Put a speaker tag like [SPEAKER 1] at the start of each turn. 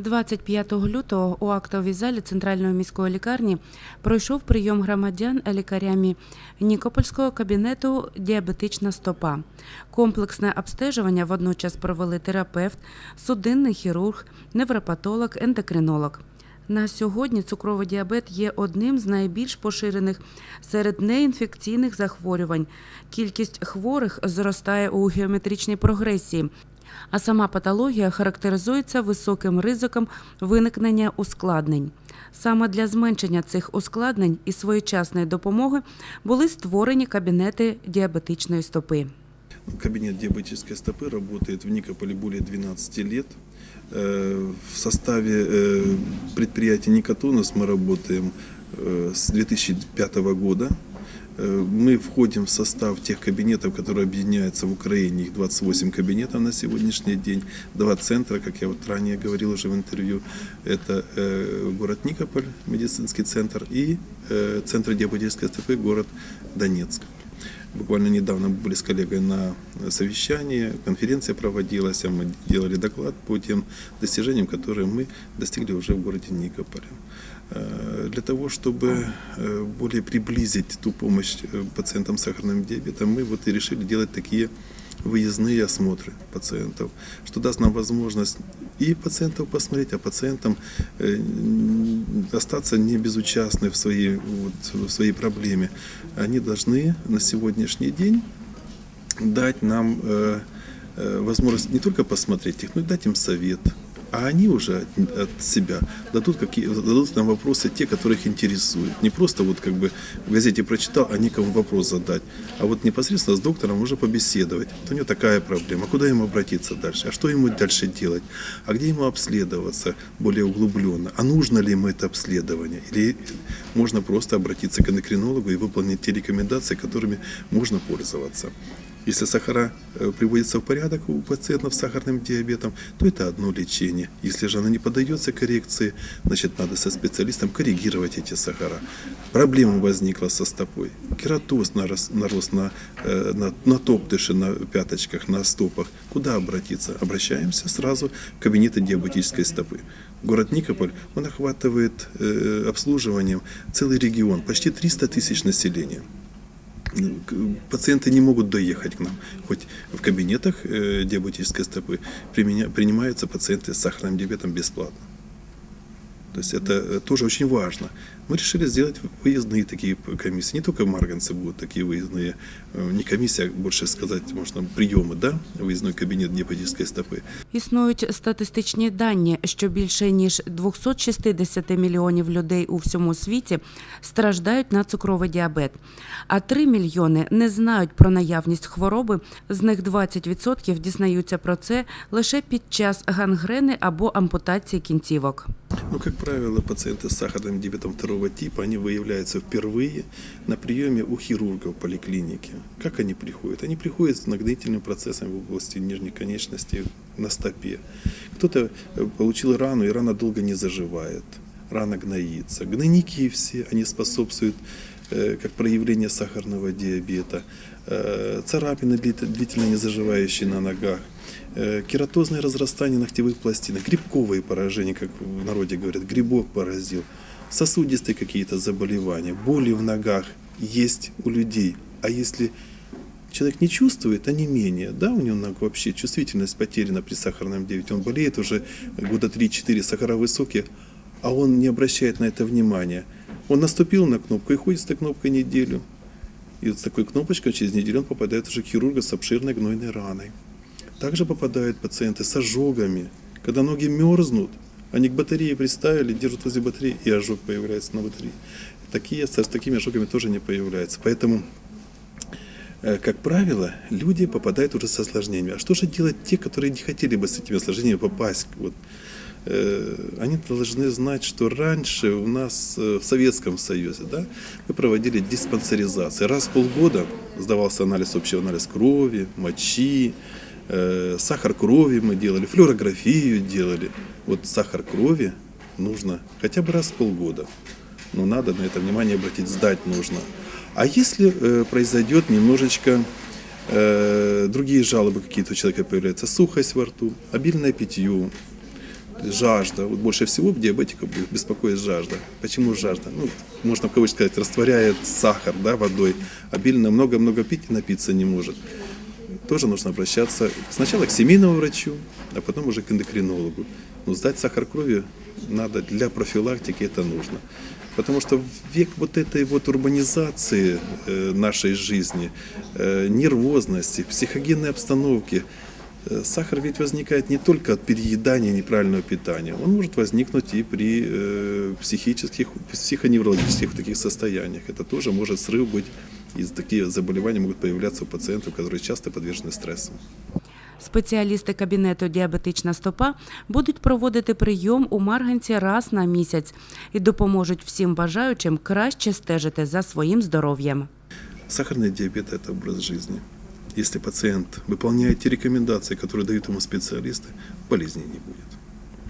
[SPEAKER 1] 25 лютого у актовій залі Центральної міської лікарні пройшов прийом громадян лікарями Нікопольського кабінету діабетична стопа. Комплексне обстежування водночас провели терапевт, судинний хірург, невропатолог, ендокринолог. На сьогодні цукровий діабет є одним з найбільш поширених серед неінфекційних захворювань. Кількість хворих зростає у геометричній прогресії, а сама патологія характеризується високим ризиком виникнення ускладнень. Саме для зменшення цих ускладнень і своєчасної допомоги були створені кабінети діабетичної стопи.
[SPEAKER 2] Кабинет диабетической стопы работает в Никополе более 12 лет. Э, В составе э, предприятия Никотонус мы работаем э, с 2005 года. Э, Мы входим в состав тех кабинетов, которые объединяются в Украине. Их 28 кабинетов на сегодняшний день. Два центра, как я вот ранее говорил уже в интервью. Это э, город Никополь, медицинский центр, и э, центр диабетической стопы, город Донецк. Буквально недавно мы были с коллегой на совещании, конференция проводилась, а мы делали доклад по тем достижениям, которые мы достигли уже в городе Никополе. Для того, чтобы э, более приблизить ту помощь э, пациентам с сахарным диабетом, мы вот и решили делать такие выездные осмотры пациентов, что даст нам возможность и пациентов посмотреть, а пациентам э, остаться не безучастны в своей, вот, в своей проблеме. Они должны на сегодняшний день дать нам возможность не только посмотреть их, но и дать им совет. А они уже от, от себя дадут, какие, дадут нам вопросы, те, которые их интересуют. Не просто вот как бы в газете прочитал, а некому вопрос задать. А вот непосредственно с доктором уже побеседовать. Вот у него такая проблема. Куда ему обратиться дальше? А что ему дальше делать? А где ему обследоваться более углубленно? А нужно ли ему это обследование? Или можно просто обратиться к эндокринологу и выполнить те рекомендации, которыми можно пользоваться? Если сахара э, приводится в порядок у пациентов с сахарным диабетом, то это одно лечение. Если же оно не поддается коррекции, значит надо со специалистом коррегировать эти сахара. Проблема возникла со стопой. Кератоз нарос, нарос на, э, на, на топтыше, на пяточках, на стопах. Куда обратиться? Обращаемся сразу в кабинеты диабетической стопы. Город Никополь, он охватывает э, обслуживанием целый регион, почти 300 тысяч населения пациенты не могут доехать к нам. Хоть в кабинетах э, диабетической стопы принимаются пациенты с сахарным диабетом бесплатно. То есть это э, тоже очень важно. мы решили сделать выездные такие комиссии. Не только в Марганце будут такие выездные, э, не комиссия, а больше сказать, можно, прийоми, да? виїзний кабінет Дніпровської стопи.
[SPEAKER 1] Існують статистичні дані, що більше ніж 260 мільйонів людей у всьому світі страждають на цукровий діабет, а 3 мільйони не знають про наявність хвороби. З них 20% дізнаються про це лише під час гангрени або ампутації кінцівок.
[SPEAKER 2] Ну, як правило, пацієнти з сахарним діабетом 2 такого типа, они выявляются впервые на приеме у хирургов поликлиники. Как они приходят? Они приходят с нагнительным процессом в области нижней конечности на стопе. Кто-то э, получил рану, и рана долго не заживает. Рана гноится. Гнойники все, они способствуют э, как проявление сахарного диабета, э, царапины длительно не заживающие на ногах, кератозное разрастание ногтевых пластинок, грибковые поражения, как в народе говорят, грибок поразил – сосудистые какие-то заболевания, боли в ногах есть у людей. А если человек не чувствует, а не менее, да, у него ног вообще чувствительность потеряна при сахарном диабете, он болеет уже года 3-4, сахара высокие, а он не обращает на это внимания. Он наступил на кнопку и ходит с этой кнопкой неделю. И вот с такой кнопочкой через неделю он попадает уже к хирургу с обширной гнойной раной. Также попадают пациенты с ожогами. Когда ноги мерзнут, они к батарее приставили, держат возле батареи, и ожог появляется на батарее. Такие с такими ожогами тоже не появляются. Поэтому, э, как правило, люди попадают уже с осложнениями. А что же делать те, которые не хотели бы с этими осложнениями попасть? Вот, э, они должны знать, что раньше у нас э, в Советском Союзе да, мы проводили диспансеризацию. Раз в полгода сдавался анализ, общий анализ крови, мочи, э, сахар крови мы делали, флюорографию делали. Вот сахар крови нужно хотя бы раз в полгода. Но надо на это внимание обратить, сдать нужно. А если э, произойдет немножечко э, другие жалобы какие-то у человека появляются, сухость во рту, обильное питье, жажда. Вот больше всего диабетиков беспокоит жажда. Почему жажда? Ну, можно в кавычках сказать, растворяет сахар да, водой. Обильно много-много пить и напиться не может. Тоже нужно обращаться сначала к семейному врачу, а потом уже к эндокринологу. Но сдать сахар крови надо для профилактики, это нужно. Потому что век вот этой вот урбанизации э, нашей жизни, э, нервозности, психогенной обстановки, э, сахар ведь возникает не только от переедания неправильного питания, он может возникнуть и при психических, психоневрологических таких состояниях. Это тоже может срыв быть, и такие заболевания могут появляться у пациентов, которые часто подвержены стрессу.
[SPEAKER 1] Спеціалісти кабінету Діабетична стопа будуть проводити прийом у Марганці раз на місяць і допоможуть всім бажаючим краще стежити за своїм здоров'ям.
[SPEAKER 2] Сахарный диабет – это образ жизни. Если пациент выполняет те рекомендации, которые дают ему специалисты, болезней не будет.